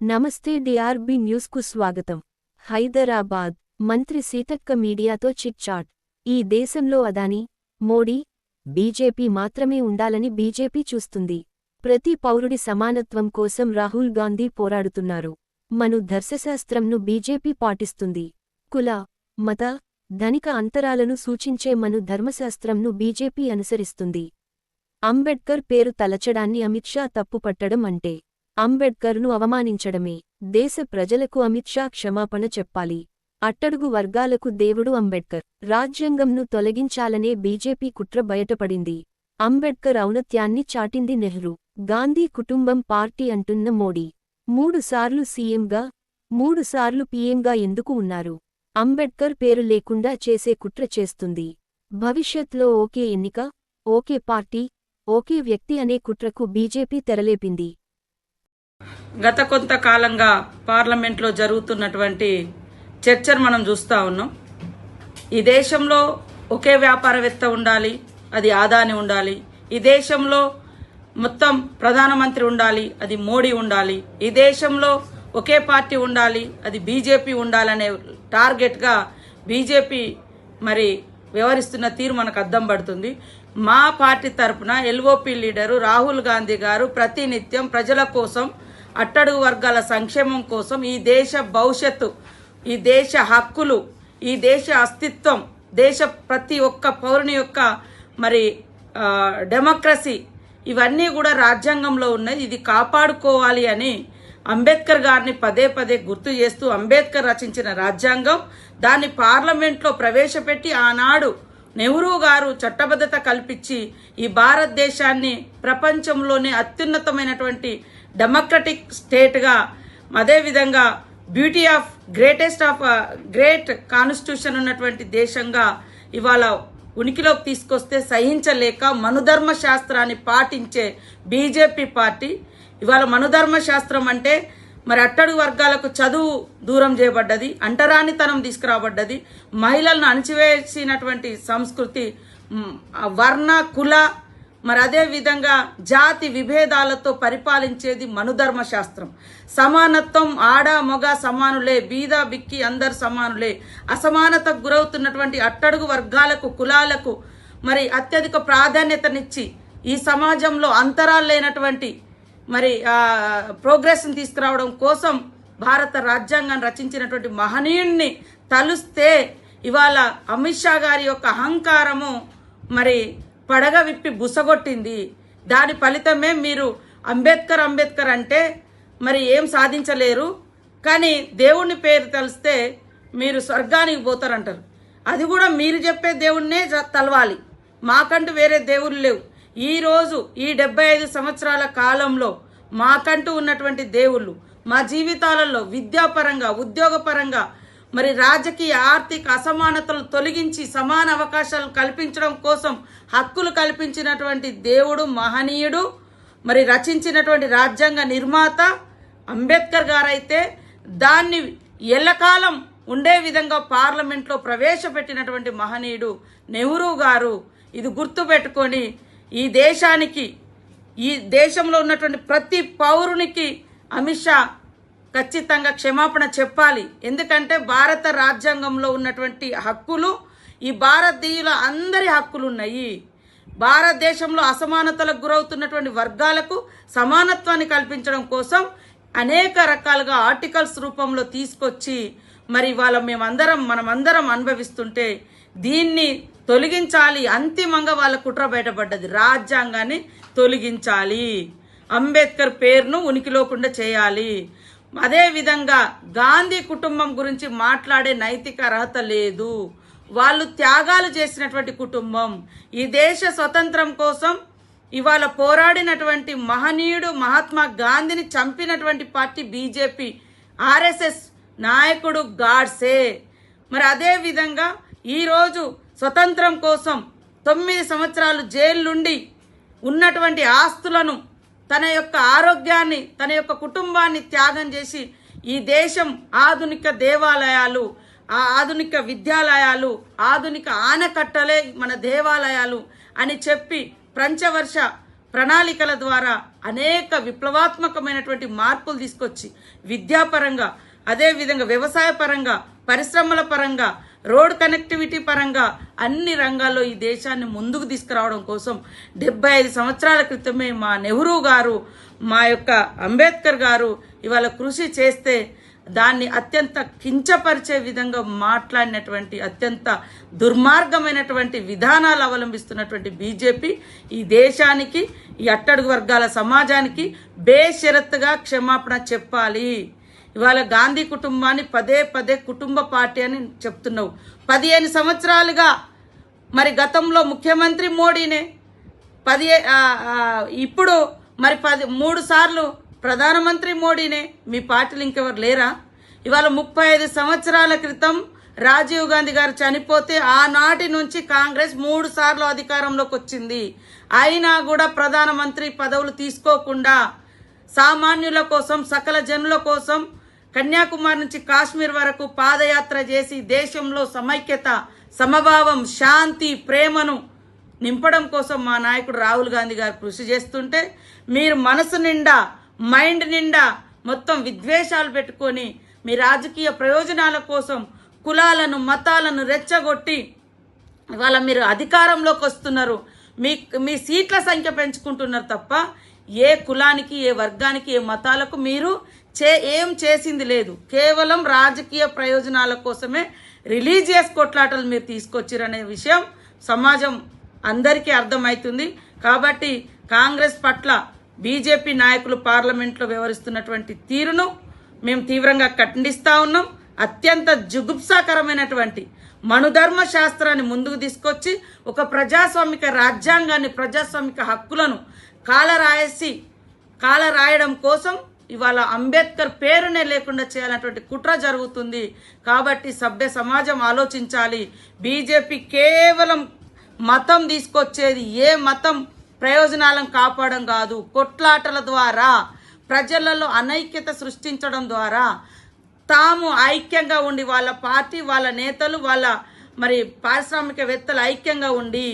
నమస్తే డిఆర్బి న్యూస్కు స్వాగతం. హైదరాబాద్ మంత్రి సీతక్క మీడియాతో చిట్ చాట్. ఈ దేశంలో అదాని మోడీ బీజేపీ మాత్రమే ఉండాలని బీజేపీ చూస్తుంది. ప్రతి పౌరుడి సమానత్వం కోసం రాహుల్ గాంధీ పోరాడుతున్నారు. మను దర్శశాస్త్రంను బీజేపీ పాటిస్తుంది. కుల మత ధనిక అంతరాలను సూచించే మను ధర్మశాస్త్రంను బీజేపీ అనుసరిస్తుంది. అంబేడ్కర్ పేరు తలచడాన్ని అమిత్ షా తప్పుపట్టడం అంటే అంబేడ్కర్ను అవమానించడమే. దేశ ప్రజలకు అమిత్ షా క్షమాపణ చెప్పాలి. అట్టడుగు వర్గాలకు దేవుడు అంబేడ్కర్. రాజ్యాంగంను తొలగించాలనే బీజేపీ కుట్ర బయటపడింది. అంబేడ్కర్ ఔన్నత్యాన్ని చాటింది నెహ్రూ. గాంధీ కుటుంబం పార్టీ అంటున్న మోడీ. మూడుసార్లు సీఎంగా మూడుసార్లు పీఎంగా ఎందుకు ఉన్నారు? అంబేడ్కర్ పేరు లేకుండా చేసే కుట్ర చేస్తుంది. భవిష్యత్లో ఓకే ఎన్నిక ఓకే పార్టీ ఓకే వ్యక్తి అనే కుట్రకు బీజేపీ తెరలేపింది. గత కొంతకాలంగా పార్లమెంట్లో జరుగుతున్నటువంటి చర్చను మనం చూస్తూ ఉన్నాం. ఈ దేశంలో ఒకే వ్యాపారవేత్త ఉండాలి అది ఆదాని ఉండాలి. ఈ దేశంలో మొత్తం ప్రధానమంత్రి ఉండాలి అది మోడీ ఉండాలి. ఈ దేశంలో ఒకే పార్టీ ఉండాలి అది బీజేపీ ఉండాలనే టార్గెట్గా బీజేపీ మరి వ్యవహరిస్తున్న తీరు మనకు అద్దం పడుతుంది. మా పార్టీ తరపున ఎల్ఓపి లీడరు రాహుల్ గాంధీ గారు ప్రతినిత్యం ప్రజల కోసం అట్టడుగు వర్గాల సంక్షేమం కోసం ఈ దేశ భవిష్యత్తు ఈ దేశ హక్కులు ఈ దేశ అస్తిత్వం దేశ ప్రతి ఒక్క పౌరుని యొక్క మరి డెమోక్రసీ ఇవన్నీ కూడా రాజ్యాంగంలో ఉన్నాయి ఇది కాపాడుకోవాలి అని అంబేద్కర్ గారిని పదే పదే గుర్తు చేస్తూ అంబేద్కర్ రచించిన రాజ్యాంగం దాన్ని పార్లమెంట్లో ప్రవేశపెట్టి ఆనాడు నెహ్రూ గారు చట్టబద్ధత కల్పించి ఈ భారతదేశాన్ని ప్రపంచంలోనే అత్యున్నతమైనటువంటి డెమోక్రటిక్ స్టేట్గా అదేవిధంగా beauty of greatest of great constitution ఉన్నటువంటి దేశంగా ఇవాళ ఉనికిలోకి తీసుకొస్తే సహించలేక మనుధర్మ శాస్త్రాన్ని పాటించే బీజేపీ పార్టీ. ఇవాళ మనుధర్మ శాస్త్రం అంటే మరి అట్టడుగు వర్గాలకు చదువు దూరం చేయబడ్డది అంటరానితనం తీసుకురాబడ్డది మహిళలను అణచివేసినటువంటి సంస్కృతి వర్ణ కుల మరి అదే విధంగా జాతి విభేదాలతో పరిపాలించేది మనుధర్మ శాస్త్రం సమానత్వం ఆడ మొగ సమానులే బీద బిక్కి అందరు సమానులే. అసమానతకు గురవుతున్నటువంటి అట్టడుగు వర్గాలకు కులాలకు మరి అత్యధిక ప్రాధాన్యతనిచ్చి ఈ సమాజంలో అంతరాలు లేనటువంటి మరి ప్రోగ్రెస్ని తీసుకురావడం కోసం భారత రాజ్యాంగాన్ని రచించినటువంటి మహనీయుణ్ణి తలుస్తే ఇవాళ అమిత్ షా గారి యొక్క అహంకారము మరి పడగ విప్పి బుసగొట్టింది. దాని ఫలితమే మీరు అంబేద్కర్ అంబేద్కర్ అంటే మరి ఏం సాధించలేరు. కానీ దేవుని పేరు తెలిస్తే మీరు స్వర్గానికి పోతారంటారు. అది కూడా మీరు చెప్పే దేవుణ్ణే తలవాలి. మాకంటూ వేరే దేవుళ్ళు లేవు. ఈ రోజు ఈ డెబ్బై ఐదు సంవత్సరాల కాలంలో మాకంటూ ఉన్నటువంటి దేవుళ్ళు మా జీవితాలలో విద్యాపరంగా ఉద్యోగపరంగా మరి రాజకీయ ఆర్థిక అసమానతలు తొలగించి సమాన అవకాశాలు కల్పించడం కోసం హక్కులు కల్పించినటువంటి దేవుడు మహనీయుడు మరి రచించినటువంటి రాజ్యాంగ నిర్మాత అంబేద్కర్ గారైతే దాన్ని ఎల్లకాలం ఉండే విధంగా పార్లమెంట్లో ప్రవేశపెట్టినటువంటి మహనీయుడు నెహ్రూ గారు. ఇది గుర్తుపెట్టుకొని ఈ దేశానికి ఈ దేశంలో ఉన్నటువంటి ప్రతి పౌరునికి అమిత్ షా ఖచ్చితంగా క్షమాపణ చెప్పాలి. ఎందుకంటే భారత రాజ్యాంగంలో ఉన్నటువంటి హక్కులు ఈ భారతీయుల అందరి హక్కులు ఉన్నాయి భారతదేశంలో అసమానతలకు గురవుతున్నటువంటి వర్గాలకు సమానత్వాన్ని కల్పించడం కోసం అనేక రకాలుగా ఆర్టికల్స్ రూపంలో తీసుకొచ్చి మరి వాళ్ళ మేమందరం మనమందరం అనుభవిస్తుంటే దీన్ని తొలగించాలి. అంతిమంగా వాళ్ళ కుట్ర బయటపడ్డది. రాజ్యాంగాన్ని తొలగించాలి. అంబేద్కర్ పేరును ఉనికిలోకుండా చేయాలి. అదే విధంగా గాంధీ కుటుంబం గురించి మాట్లాడే నైతిక అర్హత లేదు. వాళ్ళు త్యాగాలు చేసినటువంటి కుటుంబం. ఈ దేశ స్వతంత్రం కోసం ఇవాళ పోరాడినటువంటి మహనీయుడు మహాత్మా గాంధీని చంపినటువంటి పార్టీ బీజేపీ ఆర్ఎస్ఎస్ నాయకుడు గాడ్సే. మరి అదే విధంగా ఈరోజు స్వతంత్రం కోసం తొమ్మిది సంవత్సరాలు జైలు నుండి ఉన్నటువంటి ఆస్తులను తన యొక్క ఆరోగ్యాన్ని తన యొక్క కుటుంబాన్ని త్యాగం చేసి ఈ దేశం ఆధునిక దేవాలయాలు ఆ ఆధునిక విద్యాలయాలు ఆధునిక ఆనకట్టలే మన దేవాలయాలు అని చెప్పి పంచవర్ష ప్రణాళికల ద్వారా అనేక విప్లవాత్మకమైనటువంటి మార్పులు తీసుకొచ్చి విద్యాపరంగా అదేవిధంగా వ్యవసాయ పరంగా పరిశ్రమల పరంగా రోడ్ కనెక్టివిటీ పరంగా అన్ని రంగాల్లో ఈ దేశాన్ని ముందుకు తీసుకురావడం కోసం డెబ్బై ఐదు సంవత్సరాల క్రితమే మా నెహ్రూ గారు మా యొక్క అంబేద్కర్ గారు ఇవాళ కృషి చేస్తే దాన్ని అత్యంత కించపరిచే విధంగా మాట్లాడినటువంటి అత్యంత దుర్మార్గమైనటువంటి విధానాలు అవలంబిస్తున్నటువంటి బీజేపీ ఈ దేశానికి ఈ అట్టడుగు వర్గాల సమాజానికి బేషరత్తుగా క్షమాపణ చెప్పాలి. ఇవాళ గాంధీ కుటుంబాన్ని పదే పదే కుటుంబ పార్టీ అని చెప్తున్నావు. పదిహేను సంవత్సరాలుగా మరి గతంలో ముఖ్యమంత్రి మోడీనే పదిహే ఇప్పుడు మరి పది మూడు సార్లు ప్రధానమంత్రి మోడీనే. మీ పార్టీలు ఇంకెవరు లేరా? ఇవాళ ముప్పై ఐదు సంవత్సరాల క్రితం రాజీవ్ గాంధీ గారు చనిపోతే ఆనాటి నుంచి కాంగ్రెస్ మూడు సార్లు అధికారంలోకి వచ్చింది. అయినా కూడా ప్రధానమంత్రి పదవులు తీసుకోకుండా సామాన్యుల కోసం సకల జనుల కోసం కన్యాకుమారి నుంచి కాశ్మీర్ వరకు పాదయాత్ర చేసి దేశంలో సమైక్యత సమభావం శాంతి ప్రేమను నింపడం కోసం మా నాయకుడు రాహుల్ గాంధీ గారు కృషి చేస్తుంటే మీరు మనసు నిండా మైండ్ నిండా మొత్తం విద్వేషాలు పెట్టుకొని మీ రాజకీయ ప్రయోజనాల కోసం కులాలను మతాలను రెచ్చగొట్టి ఇవాళ మీరు అధికారంలోకి వస్తున్నారు. మీ మీ సీట్ల సంఖ్య పెంచుకుంటున్నారు తప్ప ఏ కులానికి ఏ వర్గానికి ఏ మతాలకు మీరు చే ఏం చేసింది లేదు. కేవలం రాజకీయ ప్రయోజనాల కోసమే రిలీజియస్ కొట్లాటలు మీరు తీసుకొచ్చిరనే విషయం సమాజం అందరికీ అర్థమవుతుంది కాబట్టి కాంగ్రెస్ పట్ల బీజేపీ నాయకులు పార్లమెంట్లో వ్యవహరిస్తున్నటువంటి తీరును మేము తీవ్రంగా ఖండిస్తూ ఉన్నాం. అత్యంత జుగుప్సాకరమైనటువంటి మనుధర్మ శాస్త్రాన్ని ముందుకు తీసుకొచ్చి ఒక ప్రజాస్వామిక రాజ్యాంగాన్ని ప్రజాస్వామిక హక్కులను కాలరాయసి కాల రాయడం కోసం ఇవాళ అంబేద్కర్ పేరునే లేకుండా చేయాలన్నటువంటి కుట్ర జరుగుతుంది. కాబట్టి సభ్య సమాజం ఆలోచించాలి. బీజేపీ కేవలం మతం తీసుకొచ్చేది ఏ మతం ప్రయోజనాలను కాపాడడం కాదు. కొట్లాటల ద్వారా ప్రజలలో అనైక్యత సృష్టించడం ద్వారా తాము ఐక్యంగా ఉండి వాళ్ళ పార్టీ వాళ్ళ నేతలు వాళ్ళ మరి పారిశ్రామికవేత్తలు ఐక్యంగా ఉండి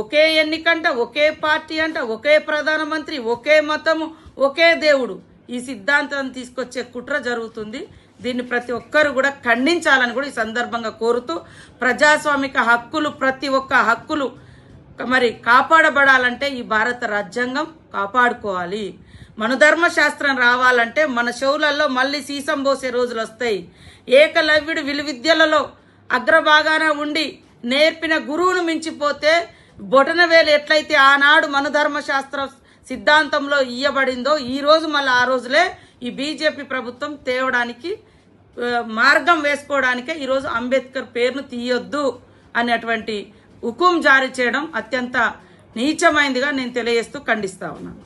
ఒకే ఎన్నికంట ఒకే పార్టీ అంట ఒకే ప్రధానమంత్రి ఒకే మతము ఒకే దేవుడు. ఈ సిద్ధాంతాన్ని తీసుకొచ్చే కుట్ర జరుగుతుంది. దీన్ని ప్రతి ఒక్కరు కూడా ఖండించాలని కూడా ఈ సందర్భంగా కోరుతూ ప్రజాస్వామిక హక్కులు ప్రతి ఒక్క హక్కులు మరి కాపాడబడాలంటే ఈ భారత రాజ్యాంగం కాపాడుకోవాలి. మన శాస్త్రం రావాలంటే మన షవులలో మళ్ళీ సీసం పోసే రోజులు వస్తాయి. ఏకలవ్యుడు విలువిద్యలలో అగ్రభాగాన ఉండి నేర్పిన గురువును మించిపోతే బొటనవేలు ఎట్లయితే ఆనాడు మనుధర్మ శాస్త్ర సిద్ధాంతంలో ఇయ్యబడిందో ఈరోజు మళ్ళీ ఆ రోజులే ఈ బీజేపీ ప్రభుత్వం తేవడానికి మార్గం వేసుకోవడానికే ఈరోజు అంబేద్కర్ పేరును తీయొద్దు అనేటువంటి హుకుం జారీ చేయడం అత్యంత నీచమైందిగా నేను తెలియజేస్తూ ఖండిస్తా ఉన్నాను.